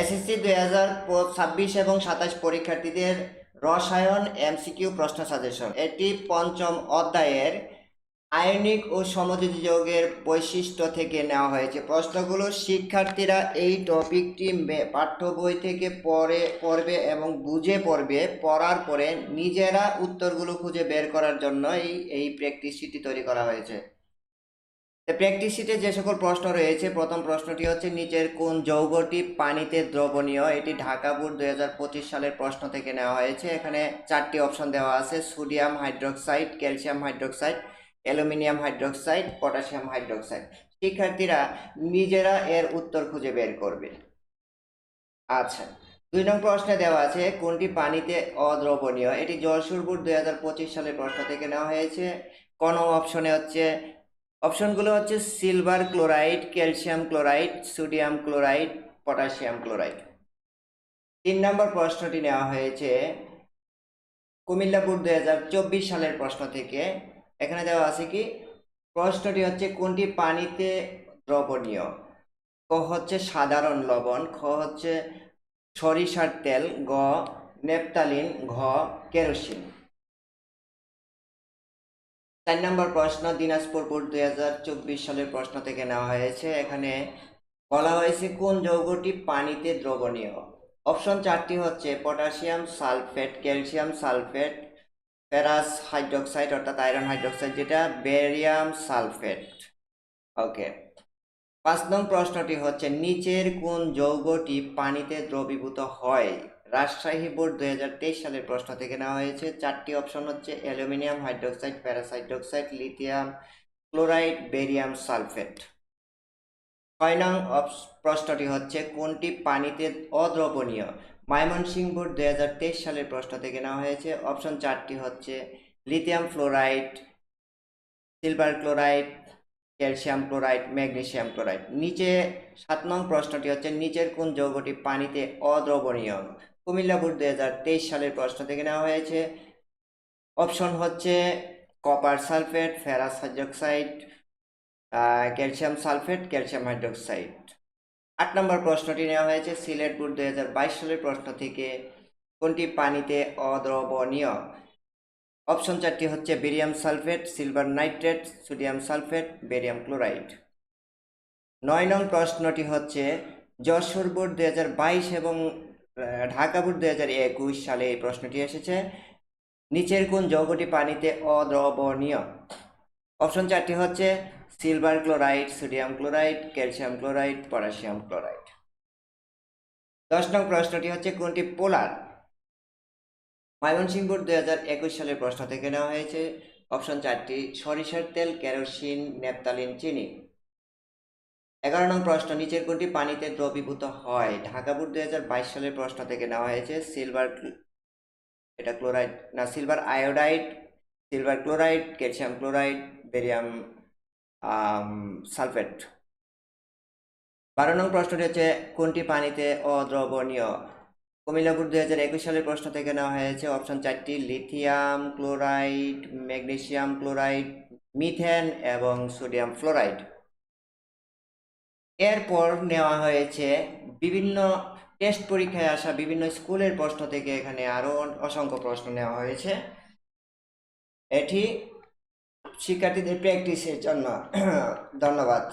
SSC দুই হাজার ছাব্বিশ এবং সাতাশ পরীক্ষার্থীদের রসায়ন এমসিকিউ প্রশ্ন সাজেশন। এটি পঞ্চম অধ্যায়ের আয়নিক ও সমযোজী যৌগের বৈশিষ্ট্য থেকে নেওয়া হয়েছে। প্রশ্নগুলো শিক্ষার্থীরা এই টপিকটি পাঠ্য বই থেকে পড়ে পড়বে এবং বুঝে পড়বে। পড়ার পরে নিজেরা উত্তরগুলো খুঁজে বের করার জন্য এই এই প্র্যাকটিস শিটটি তৈরি করা হয়েছে। প্র্যাকটিস শিটে যে সকল প্রশ্ন রয়েছে, প্রথম প্রশ্নটি হচ্ছে, নিচের কোন যৌগটি পানিতে দ্রবণীয়? এটি ঢাকা বোর্ড দুই হাজার পঁচিশ সালের প্রশ্ন থেকে নেওয়া হয়েছে। এখানে চারটি অপশন দেওয়া আছে, sodium hydroxide, calcium hydroxide, aluminium hydroxide, potassium hydroxide. শিক্ষার্থীরা নিজেরা এর উত্তর খুঁজে বের করবে। আচ্ছা দুই নং প্রশ্নে দেওয়া আছে, কোনটি পানিতে অদ্রবণীয়? এটি জলসুর বোর্ড দুই সালের প্রশ্ন থেকে নেওয়া হয়েছে। কোন অপশনে হচ্ছে অপশনগুলো হচ্ছে silver chloride calcium chloride sodium chloride potassium chloride তিন নম্বর প্রশ্নটি নেওয়া হয়েছে, কুমিল্লাপুর দুই হাজার চব্বিশ সালের প্রশ্ন থেকে। এখানে দেওয়া আছে কি, প্রশ্নটি হচ্ছে কোনটি পানিতে দ্রবণীয়? ক হচ্ছে সাধারণ লবণ, খ হচ্ছে সরিষার তেল, গ নেপতালিন, ঘ কেরোসিন। চার নম্বর প্রশ্ন দিনাজপুর বোর্ড দুই হাজার চব্বিশ সালের প্রশ্ন থেকে নেওয়া হয়েছে। এখানে বলা হয়েছে, কোন যৌগটি পানিতে দ্রবণীয়? অপশন চারটি হচ্ছে potassium sulphate, calcium sulphate, ferrous hydroxide অর্থাৎ আয়রন হাইড্রোক্সাইড যেটা, বেরিয়াম সালফেট। ওকে। পাঁচ নং প্রশ্নটি হচ্ছে, নিচের কোন যৌগটি পানিতে দ্রবীভূত হয়? রাজশাহী বোর্ড দুই হাজার তেইশ সালের প্রশ্ন থেকে নেওয়া হয়েছে, চারটি অপশন হচ্ছে aluminium hydroxide ferrous hydroxide lithium chloride, barium sulphate. ছয় নং প্রশ্নটি হচ্ছে, কোনটি পানিতে অদ্রবণীয়? ময়মনসিংহ বোর্ড দুই হাজার তেইশ সালের প্রশ্ন থেকে নেওয়া হয়েছে, অপশন চারটি হচ্ছে, lithium fluoride, silver chloride, calcium chloride, magnesium chloride. নিচে সাত নং প্রশ্নটি হচ্ছে, নিচের কোন যৌগটি পানিতে অদ্রবণীয়? কুমিল্লা বোর্ড দুই হাজার তেইশ সালের প্রশ্ন থেকে নেওয়া হয়েছে। অপশন হচ্ছে copper sulphate, ferrous hydroxide calcium sulphate, calcium hydroxide. আট নম্বর প্রশ্নটি নেওয়া হয়েছে। সিলেট বোর্ড দুই হাজার বাইশ সালের প্রশ্ন থেকে কোনটি পানিতে অদ্রবণীয়? অপশন চারটি হচ্ছে barium sulphate, silver nitrate, sodium sulphate, barium chloride. নয় নং প্রশ্নটি হচ্ছে যশোর বোর্ড দুই হাজার বাইশ এবং ঢাকা বোর্ড দুই হাজার একুশ সালে এই প্রশ্নটি এসেছে। নিচের কোন যৌগটি পানিতে অদ্রবণীয়? অপশন চারটি হচ্ছে silver chloride, sodium chloride, calcium chloride, potassium chloride. দশ নং প্রশ্নটি হচ্ছে কোনটি পোলার? ময়মনসিংহ বোর্ড দুই হাজার একুশ সালের প্রশ্ন থেকে নেওয়া হয়েছে। অপশন চারটি, সরিষার তেল, কেরোসিন, নেপতালিন, চিনি। এগারো নং প্রশ্ন, নিচের কোনটি পানিতে দ্রবীভূত হয়? ঢাকা বোর্ড দুই হাজার বাইশ সালের প্রশ্ন থেকে নেওয়া হয়েছে, সিলভার এটা ক্লোরাইড, না, silver iodide, silver chloride, calcium chloride, barium sulphate. বারো নং প্রশ্নটি হচ্ছে, কোনটি পানিতে অদ্রবণীয়? কুমিল্লা বোর্ড দুই হাজার একুশ সালের প্রশ্ন থেকে নেওয়া হয়েছে, অপশন চারটি, lithium chloride magnesium chloride, methane এবং সোডিয়াম ফ্লোরাইড। এরপর নেওয়া হয়েছে বিভিন্ন টেস্ট পরীক্ষায় আসা বিভিন্ন স্কুলের প্রশ্ন থেকে এখানে আরও অসংখ্য প্রশ্ন নেওয়া হয়েছে। এটি শিক্ষার্থীদের প্র্যাকটিসের জন্য ধন্যবাদ।